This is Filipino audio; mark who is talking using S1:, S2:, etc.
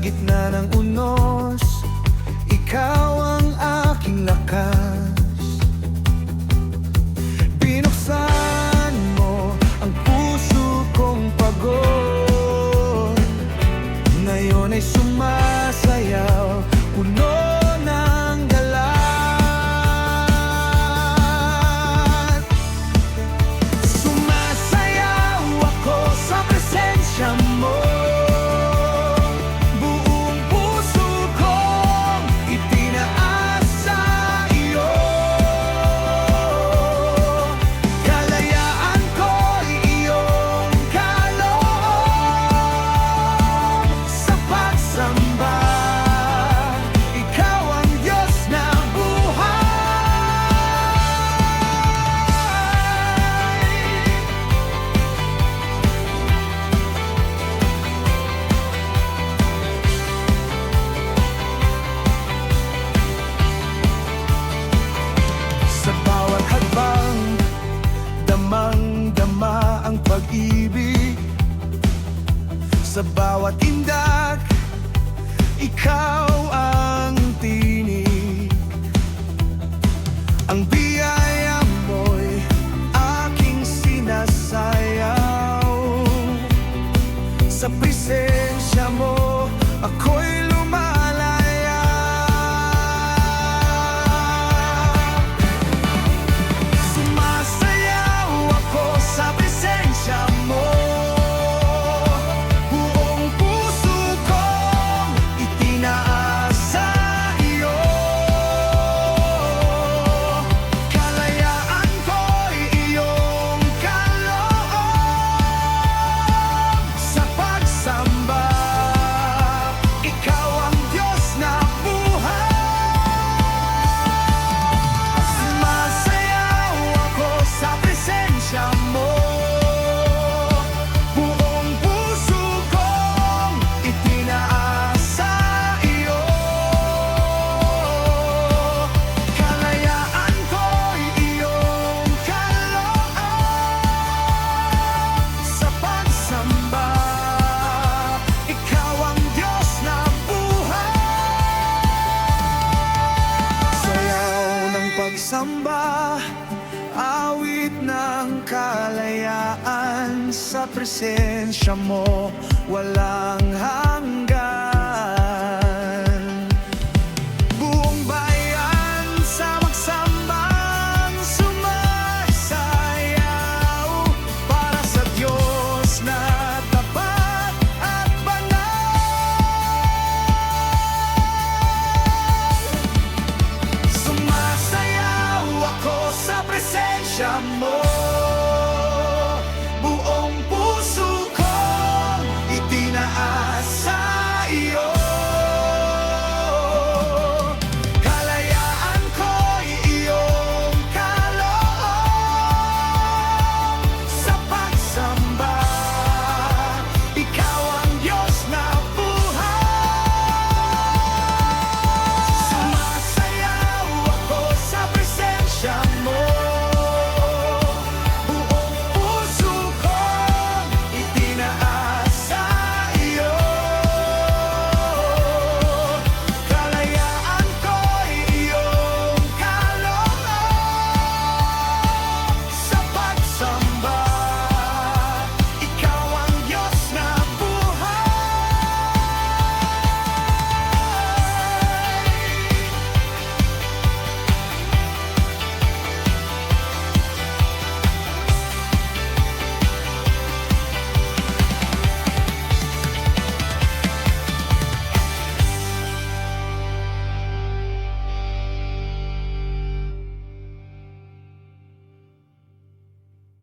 S1: Gitna ng unos Ikaw ang aking lakas. Binuksan bawat indah pangamba Awit ng kalayaan Sa presensya mo. Walang hanggang